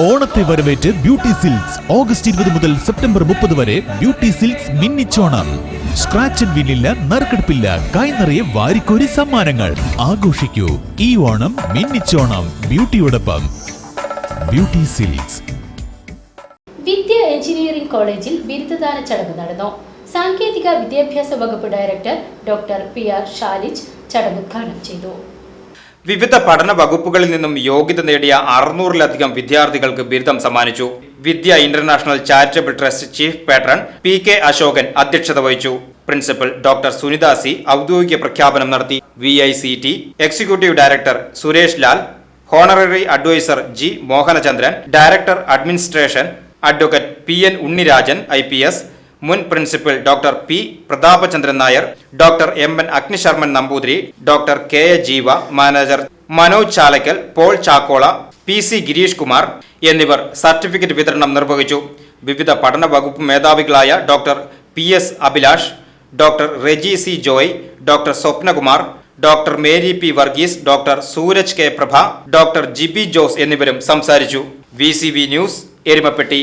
ഓണത്തെ വരവേറ്റ് beauty silks. August ഇരുപത് മുതൽ സെപ്റ്റംബർ മുപ്പത് വരെ ബ്യൂട്ടി സിൽക്സ് മിന്നിച്ചോണം. സ്ക്രാച്ച് ആൻഡ് വിന്നില്ല നറുക്കെടുപ്പില്ല. കൈനിറയെ വാരിക്കോരി സമ്മാനങ്ങൾ. ആഘോഷിക്കൂ. ഈ ഓണം മിന്നിച്ചോണം. ബ്യൂട്ടിയോടൊപ്പം. Beauty silks. വിദ്യ എഞ്ചിനീയറിംഗ് കോളേജിൽ ബിരുദദാന ചടങ്ങ് നടന്നു. സാങ്കേതിക വിദ്യാഭ്യാസ വകുപ്പ് director doctor P R Shalij ചടങ്ങ് ഉദ്ഘാടനം ചെയ്തു. വിവിധ പഠന വകുപ്പുകളിൽ നിന്നും യോഗ്യത നേടിയ അറുന്നൂറിലധികം വിദ്യാർത്ഥികൾക്ക് ബിരുദം സമ്മാനിച്ചു. Vidya international charitable trust chief patron P K Ashokan അധ്യക്ഷത വഹിച്ചു. പ്രിൻസിപ്പൽ ഡോക്ടർ സുനിത സി ഔദ്യോഗിക പ്രഖ്യാപനം നടത്തി. V I C T executive director Suresh Lal honorary adviser G Mohanachandran director administration advocate P N Unnirajan I P S മുൻ principal doctor P Prathapachandran Nair doctor M N Agnisharman Namboothiri doctor K A Jeeva manager Manoj Chalakkal Paul Chakkola P C Girish Kumar എന്നിവർ certificate വിതരണം നിർവഹിച്ചു. വിവിധ പഠന വകുപ്പ് മേധാവികളായ doctor P S Abhilash doctor Reji C Joy doctor Swapnakumar doctor Mary P Varghese doctor Sooraj K Prabha doctor Jibi Jose എന്നിവരും സംസാരിച്ചു. V news Erumapetty.